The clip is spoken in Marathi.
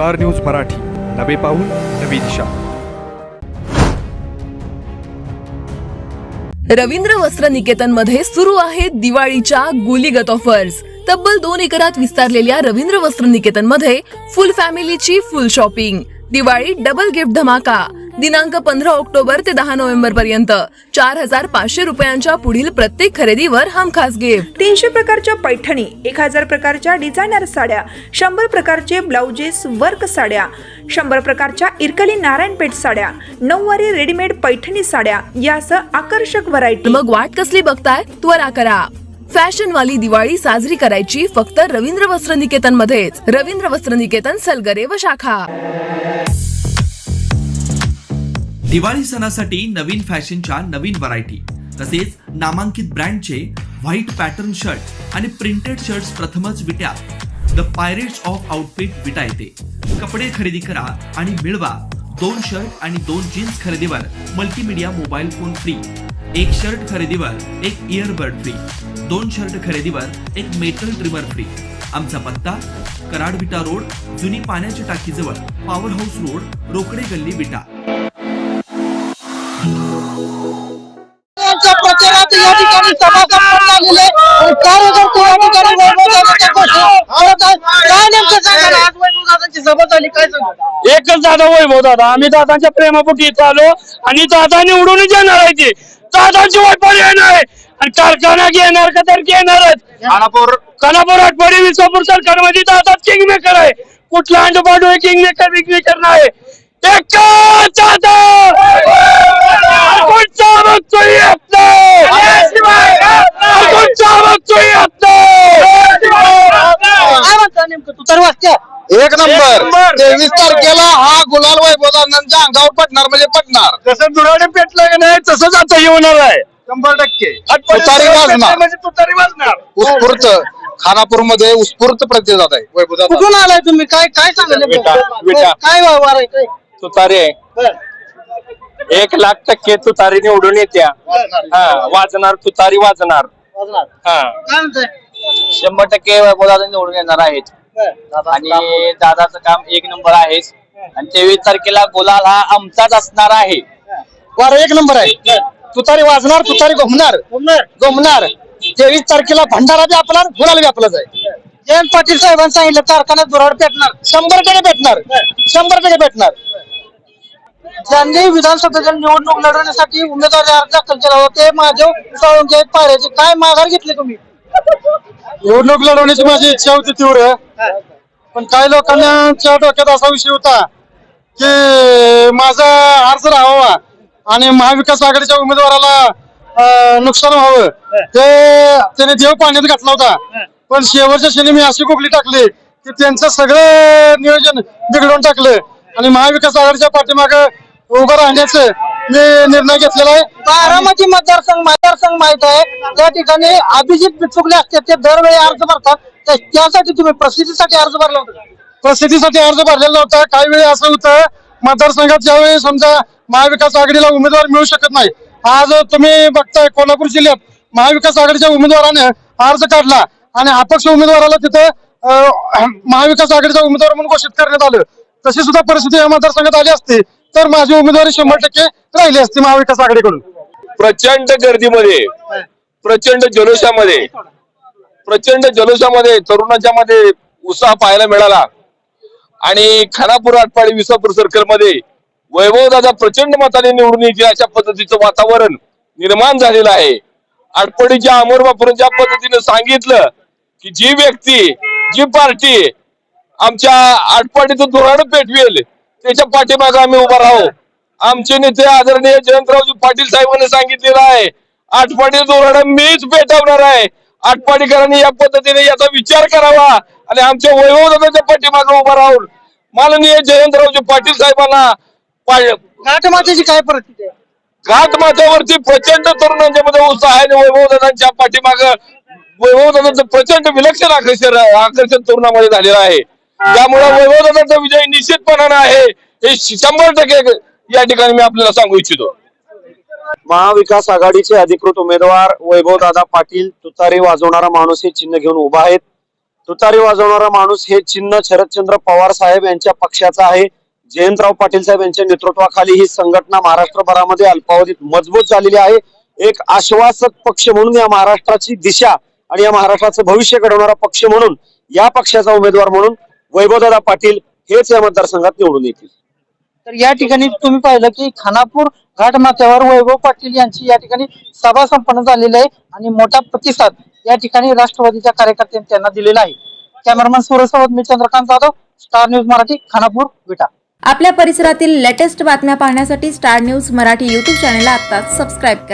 Star news Marathi. नवे पाऊल नवी दिशा. रवींद्र वस्त्र निकेतनमध्ये सुरू आहेत दिवाळीच्या गुलीगत ऑफर्स तब्बल दोन एकरात विस्तारलेल्या रवींद्र वस्त्र निकेतनमध्ये full फॅमिलीची full shopping. Diwali double gift धमाका. दिनांक पंधरा ऑक्टोबर ते दहा नोव्हेंबर पर्यंत. चार हजार पाचशे रुपयांच्या पुढील प्रत्येक खरेदीवर हमखास गिफ्ट. तीनशे प्रकारच्या पैठणी एक हजार प्रकारच्या डिझायनर साड्या शंभर प्रकारचे ब्लाउजेस वर्क साड्या शंभर प्रकारच्या इरकली नारायणपेठ साड्या नऊवारी रेडीमेड पैठणी साड्या यासह आकर्षक व्हरायटी मग वाट कसली बघताय? त्वरा करा. फॅशन वाली दिवाळी साजरी करायची फक्त रवींद्र वस्त्र निकेतन मध्येच रवींद्र वस्त्र निकेतन सलगरे व शाखा. दिवाळी सणासाठी नवीन फॅशनच्या नवीन व्हरायटी तसेच नामांकित ब्रँडचे व्हाईट पॅटर्न शर्ट आणि प्रिंटेड शर्ट्स प्रथमच विट्यात the pirates of outfit Vita येते. कपडे खरेदी करा आणि मिळवा. दोन शर्ट आणि दोन जीन्स खरेदीवर मल्टीमीडिया मोबाईल फोन फ्री. एक शर्ट खरेदीवर एक इयरबड फ्री. दोन शर्ट खरेदीवर एक मेटल ट्रिमर फ्री. आमचा पत्ता कराड विटा रोड जुनी पाण्याच्या टाकीजवळ पॉवर हाऊस रोड रोकडे गल्ली विटा. दादा वैभव दादा आम्ही दादांच्या प्रेमापोटी इथं आलो आणि दादा निवडूनच येणार आहे ते. दादांची वाटपाडी येणार आहे. आणि कारखाना घेणार का तर घेणारच खानापूर. खानापूर आठवडी विसापूर सरकारमध्ये दादाच किंग मेकर आहे. कुठला अंडपाडू आहे किंग मेकर बिग मेकर नाही. एकच दादा! कोणचा बघतोय येत नाही कोणचा बघतोय येत काय म्हणता नेमकं तू? तर वाचत्या एक नंबर. नंबर. तेवीस हा वैभवदानांच्या अंगावर पडणार म्हणजे पडणार. जसं दुराडे पेटलं का नाही तसंच आता येणार आहे. शंभर टक्के. तुतारी वाजणार. म्हणजे तुतारी वाजणार. उत्स्फूर्त खानापूरमध्ये उत्स्फूर्त प्रतिसाद आहे. कुठून आलाय तुम्ही? काय काय सांगाल विटा, विटा. नेमकं? काय व्यवहार आहे काय तुतारी एक लाख टक्के तुतारी निवडून येत्या. हा वाजणार तुतारी वाजणार. वाजणार. हा. काय म्हणताय? शंभर टक्के वैभवदादा निवडून येणार आहेत. आणि दादाचं काम एक नंबर आहे आणि तेवीस तारखेला गुलाल हा आमचाच असणार आहे. वार एक नंबर आहे. तुतारी वाजणार तुतारी घुमणार. घुमणार. तेवीस तारखेला भंडारा बी आपला गुलाल बी आपलाच आहे. जयंत पाटील साहेबांनी सांगितलं कारखान्यात दुराड पेटणार. शंभर टक्के पेटणार. शंभर टक्के पेटणार. ज्यांनी विधानसभेच्या निवडणूक लढवण्यासाठी उमेदवारी अर्ज दाखल केला होता ते माझे साळुंके पायऱ्याचे काय माघार घेतली तुम्ही? निवडणूक लढवण्याची माझी इच्छा होती तीव्र. पण काही लोकांच्या डोक्यात असा विषय होता की माझा अर्ज राहावा आणि महाविकास आघाडीच्या उमेदवाराला नुकसान व्हावं. ते त्याने देव पाण्यात घातला होता. पण शेवटच्या क्षणी मी अशी कुपली टाकली की त्यांचं सगळं नियोजन बिघडवून टाकलं. आणि महाविकास आघाडीच्या पाठीमाग उभं राहण्याचं निर्णय घेतलेला आहे बारामती मतदारसंघ मतदारसंघ माहीत आहे त्या ठिकाणी अभिजित बिचुकले असते ते दरवेळी अर्ज भरतात. तर त्यासाठी तुम्ही प्रसिद्धीसाठी अर्ज भरला होता प्रसिद्धीसाठी अर्ज भरलेला होता काही वेळी असं होतं मतदारसंघात ज्यावेळी समजा महाविकास आघाडीला उमेदवार मिळू शकत नाही आज तुम्ही बघताय कोल्हापूर जिल्ह्यात महाविकास आघाडीच्या उमेदवाराने अर्ज काढला आणि अपक्ष उमेदवाराला तिथे महाविकास आघाडीचा उमेदवार म्हणून घोषित करण्यात आलं. तशी सुद्धा परिस्थिती या मतदारसंघात आली असती तर माझी उमेदवारी शंभर टक्के राहिली असती महाविकास आघाडीकडून. प्रचंड गर्दीमध्ये प्रचंड जल्लोषामध्ये प्रचंड जल्लोषामध्ये तरुणांच्या मध्ये उत्साह पाहायला मिळाला. आणि खानापूर आटपाडी विसापूर सर्कलमध्ये वैभव दादा प्रचंड मताने निवडून येतील अशा पद्धतीचं वातावरण निर्माण झालेलं आहे. आटपाडीच्या अमोर बापून ज्या पद्धतीने सांगितलं की जी व्यक्ती जी पार्टी आमच्या आटपाडीचं धोरण पेटवेल त्याच्या पाठीमागे आम्ही उभा राहू. आमचे नेते आदरणीय जयंतरावजी पाटील साहेबांनी सांगितलेलं आहे. आटपाडी धोरण मीच पेटवणार आहे. आटपाडीकरांनी या पद्धतीने याचा विचार करावा आणि आमच्या वैभवदाच्या पाठीमागे उभा राहून माननीय जयंतरावजी पाटील साहेबांना घाटमातेची काय परिस्थिती आहे? घाट माथ्यावरती प्रचंड तरुणांच्या मध्ये उत्साह आहे आणि वैभवदादांच्या पाठीमाग वैभवदादांचं प्रचंड विलक्षण आकर्षण आकर्षण तरुणामध्ये झालेलं आहे. त्यामुळे वैभवदादांचा विजय निश्चितपणाने आहे हे शंभर टक्के या ठिकाणी मी आपल्याला सांगू इच्छितो. महाविकास आघाडीचे अधिकृत उमेदवार वैभवदादा पाटील तुतारी वाजवणारा माणूस हे चिन्ह घेऊन उभा आहेत. तुतारी वाजवणारा माणूस हे चिन्ह शरदचंद्र पवार साहेब यांच्या पक्षाचा आहे. जयंतराव पाटील साहेब यांच्या नेतृत्वाखाली ही संघटना महाराष्ट्रभरामध्ये अल्पावधीत मजबूत झालेली आहे. एक आश्वासक पक्ष म्हणून या महाराष्ट्राची दिशा आणि या महाराष्ट्राचं भविष्य घडवणारा पक्ष म्हणून या पक्षाचा उमेदवार म्हणून वैभवदादा पाटील हेच या मतदारसंघात निवडून येतील. तर या ठिकाणी तुम्ही पाहिलं की खानापूर घाट माथ्यावर वैभव पाटील यांची या ठिकाणी सभा संपन्न झालेली आहे आणि मोठा प्रतिसाद या ठिकाणी राष्ट्रवादीच्या कार्यकर्त्यांनी त्यांना दिलेला आहे. कॅमेरामॅन सूर्यसोबत मी चंद्रकांत जाधव स्टार न्यूज मराठी खानापूर विटा. आपल्या परिसरातील लेटेस्ट बातम्या पाहण्यासाठी स्टार न्यूज मराठी यूट्यूब चॅनलला आत्ताच सबस्क्राईब करा.